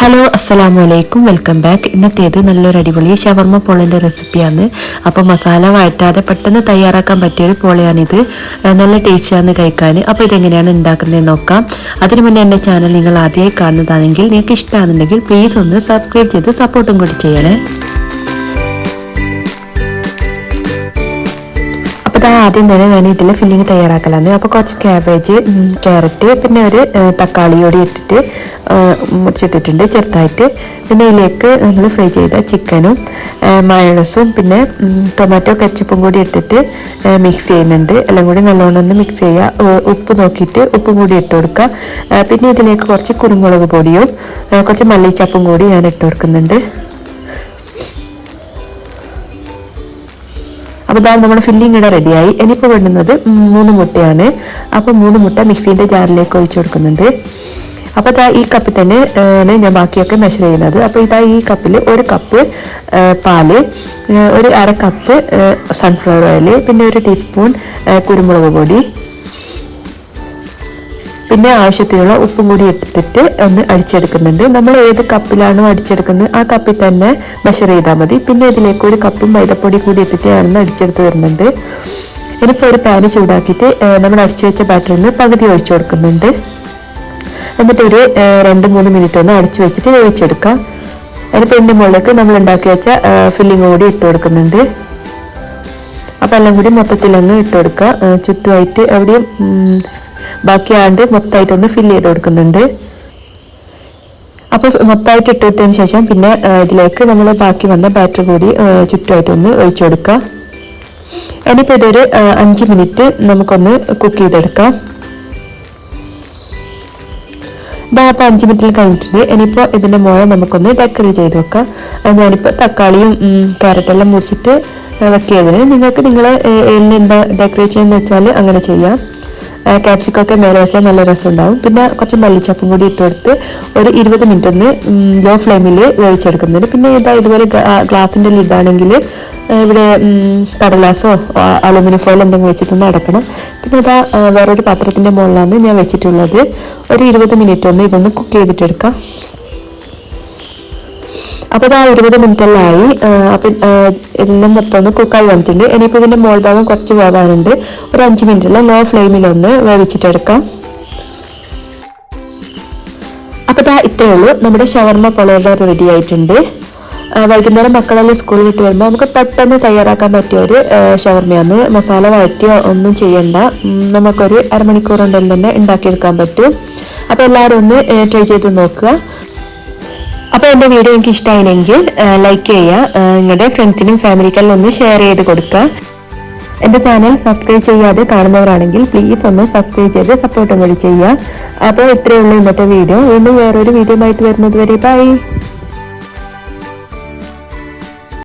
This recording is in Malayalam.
ഹലോ അസ്സലാമു അലൈക്കും വെൽക്കം ബാക്ക് ഇന്നത്തേത് നല്ലൊരു അടിപൊളി ഷവർമ്മ പോളിന്റെ റെസിപ്പിയാണ്. അപ്പോൾ മസാല വഴറ്റാതെ പെട്ടെന്ന് തയ്യാറാക്കാൻ പറ്റിയൊരു പോളയാണിത്. നല്ല ടേസ്റ്റിയാണ് കഴിക്കാൻ. അപ്പോൾ ഇതെങ്ങനെയാണ് ഉണ്ടാക്കുന്നത് നോക്കാം. അതിനു മുന്നേ എന്റെ ചാനൽ നിങ്ങൾ ആദ്യമായി കാണുന്നതാണെങ്കിൽ നിങ്ങൾക്ക് ഇഷ്ടമാണെന്നുണ്ടെങ്കിൽ പ്ലീസ് ഒന്ന് സബ്സ്ക്രൈബ് ചെയ്ത് സപ്പോർട്ടും കൂടി ചെയ്യണേ. അപ്പോൾ ആദ്യം തന്നെ ഞാൻ ഇതിൽ ഫില്ലിങ് തയ്യാറാക്കലാണ് അപ്പോൾ കുറച്ച് ക്യാബേജ് ക്യാരറ്റ് പിന്നെ ഒരു തക്കാളിയോടി ഇട്ടിട്ട് മുറിച്ചിട്ടിട്ടുണ്ട് ചെറുതായിട്ട്. പിന്നെ ഇതിലേക്ക് നമ്മൾ ഫ്രൈ ചെയ്ത ചിക്കനും മയണസും പിന്നെ ടൊമാറ്റോ കച്ചപ്പും കൂടി ഇട്ടിട്ട് മിക്സ് ചെയ്യുന്നുണ്ട്. എല്ലാം കൂടി നല്ലോണം ഒന്ന് മിക്സ് ചെയ്യുക ഉപ്പ് നോക്കിയിട്ട് ഉപ്പും കൂടി ഇട്ട് കൊടുക്കുക പിന്നെ ഇതിലേക്ക് കുറച്ച് കുരുമുളക് പൊടിയും കുറച്ച് മല്ലിച്ചപ്പും കൂടി ഞാൻ ഇട്ട് കൊടുക്കുന്നുണ്ട്. അപ്പോൾ ഇതാ നമ്മുടെ ഫില്ലിംഗ് ഇവിടെ റെഡിയായി ഇനിയിപ്പോൾ വേണ്ടുന്നത് മൂന്ന് മുട്ടയാണ്. അപ്പോൾ മൂന്ന് മുട്ട മിക്സീന്റെ ജാറിലേക്ക് ഒഴിച്ചു കൊടുക്കുന്നുണ്ട്. അപ്പോൾ ഇതാ ഈ കപ്പിൽ തന്നെ ഞാൻ ബാക്കിയൊക്കെ മെഷർ ചെയ്യുന്നത്. അപ്പോൾ ഇതാ ഈ കപ്പിൽ ഒരു കപ്പ് പാൽ ഒരു അര കപ്പ് സൺഫ്ലവർ ഓയിൽ പിന്നെ ഒരു ടീസ്പൂൺ കുരുമുളക് പൊടി പിന്നെ ആവശ്യത്തിനുള്ള ഉപ്പും കൂടി എടുത്തിട്ട് ഒന്ന് അടിച്ചെടുക്കുന്നുണ്ട്. നമ്മൾ ഏത് കപ്പിലാണോ അടിച്ചെടുക്കുന്നത് ആ കപ്പിൽ തന്നെ മെഷർ ചെയ്താൽ മതി. പിന്നെ ഇതിലേക്ക് ഒരു കപ്പും മൈദപ്പൊടി കൂടി ഇട്ടിട്ട് ഞാനൊന്ന് അടിച്ചെടുത്ത് വരുന്നുണ്ട്. ഇനിയിപ്പോൾ ഒരു പാന് ചൂടാക്കിയിട്ട് നമ്മൾ അടിച്ചു വെച്ച ബാറ്ററിൽ നിന്ന് പകുതി ഒഴിച്ചു കൊടുക്കുന്നുണ്ട്. എന്നിട്ട് ഒരു രണ്ട് മൂന്ന് മിനിറ്റ് ഒന്ന് അടിച്ചു വെച്ചിട്ട് വേവിച്ചെടുക്കാം. അതിനിപ്പോൾ ഇതിന്റെ മുകളിലേക്ക് നമ്മൾ ഉണ്ടാക്കി വെച്ച ഫില്ലിംഗ് കൂടി ഇട്ട് കൊടുക്കുന്നുണ്ട്. അപ്പം എല്ലാം കൂടി മൊത്തത്തിലൊന്ന് ഇട്ട് കൊടുക്കുക. ചുറ്റുമായിട്ട് എവിടെയും ഉം, ബാക്കിയാണ്ട് മൊത്തമായിട്ടൊന്ന് ഫിൽ ചെയ്ത് കൊടുക്കുന്നുണ്ട്. അപ്പോൾ മൊത്തമായിട്ട് ഇട്ട് കൊടുത്തതിന് ശേഷം പിന്നെ ഇതിലേക്ക് നമ്മൾ ബാക്കി വന്ന ബാറ്റർ കൂടി ചുറ്റുമായിട്ടൊന്ന് ഒഴിച്ചു കൊടുക്കുക. ഇനിയിപ്പോൾ ഇതൊരു അഞ്ച് മിനിറ്റ് നമുക്കൊന്ന് കുക്ക് ചെയ്തെടുക്കാം. ഇതാ അപ്പോൾ അഞ്ച് മിനിറ്റിൽ കഴിഞ്ഞിട്ടുണ്ട്. ഇനിയിപ്പോൾ ഇതിന്റെ മുഴ നമുക്കൊന്ന് ഡെക്കറേറ്റ് ചെയ്ത് വെക്കാം. ഞാനിപ്പോൾ തക്കാളിയും ക്യാരറ്റെല്ലാം മുറിച്ചിട്ട് വെക്കിയതിന്. നിങ്ങൾക്ക് നിങ്ങൾ എന്താ ഡെക്കറേറ്റ് ചെയ്യുന്നത് വെച്ചാൽ അങ്ങനെ ചെയ്യാം. ക്യാപ്സിക്കൊക്കെ മേലെ വെച്ചാൽ നല്ല രസം ഉണ്ടാവും പിന്നെ കുറച്ച് മല്ലിച്ചപ്പും കൂടി ഇട്ട് കൊടുത്ത് ഒരു ഇരുപത് മിനിറ്റ് ഒന്ന് ലോ ഫ്ലെയിമിൽ വേവിച്ചെടുക്കുന്നുണ്ട് പിന്നെ ഇതാ ഇതുപോലെ ഗ്ലാസിന്റെ ലിഡാണെങ്കിൽ ഇവിടെ കടലാസോ അലുമിനിയം ഫോയിൽ എന്തെങ്കിലും വെച്ചിട്ടൊന്ന് അടക്കണം. പിന്നെ ഇതാ വേറൊരു പാത്രത്തിന്റെ മുകളിലാണ് ഞാൻ വെച്ചിട്ടുള്ളത്. ഒരു ഇരുപത് മിനിറ്റ് ഒന്ന് ഇതൊന്ന് കുക്ക് ചെയ്തിട്ടെടുക്കാം. അപ്പോൾ ഇതാ ഇരുപത് മിനിറ്റ് എല്ലാം ആയി അപ്പം എല്ലാം മൊത്തം ഒന്ന് കുക്കായി വന്നിട്ടുണ്ട്. ഇനിയിപ്പോൾ ഇതിന്റെ മോൾ ഭാഗം കുറച്ച് വേവാനുണ്ട്. ഒരു അഞ്ച് മിനിറ്റുള്ള ലോ ഫ്ലെയിമിലൊന്ന് വേവിച്ചിട്ടെടുക്കാം. അപ്പോൾ ഇതാ ഇത്രയേ ഉള്ളൂ. നമ്മുടെ ഷവർമ പൊളയുടെ റെഡി ആയിട്ടുണ്ട്. വൈകുന്നേരം മക്കളെല്ലാം സ്കൂളിൽ വിട്ട് വരുമ്പോൾ നമുക്ക് പെട്ടെന്ന് തയ്യാറാക്കാൻ പറ്റിയ ഒരു ഷവർമയാണ്. മസാല വഴറ്റിയോ ഒന്നും ചെയ്യണ്ട. നമുക്കൊരു അരമണിക്കൂർ കൊണ്ടെല്ലാം തന്നെ ഉണ്ടാക്കിയെടുക്കാൻ പറ്റും. അപ്പോൾ എല്ലാവരും ഒന്ന് ട്രൈ ചെയ്ത് നോക്കുക. അപ്പോൾ എന്റെ വീഡിയോ എനിക്ക് ഇഷ്ടമായില്ലെങ്കിൽ ലൈക്ക് ചെയ്യുക. നിങ്ങളുടെ ഫ്രണ്ട്സിനും ഫാമിലിക്കെല്ലാം ഒന്ന് ഷെയർ ചെയ്ത് കൊടുക്കുക. എന്റെ ചാനൽ സബ്സ്ക്രൈബ് ചെയ്യാതെ കാണുന്നവരാണെങ്കിൽ പ്ലീസ് ഒന്ന് സബ്സ്ക്രൈബ് ചെയ്ത് സപ്പോർട്ടും കൂടി ചെയ്യുക. അപ്പോൾ ഇത്രയേ ഉള്ളൂ ഇന്നത്തെ വീഡിയോ വീണ്ടും വേറൊരു വീഡിയോ ആയിട്ട് വരുന്നത് വരെ ബൈ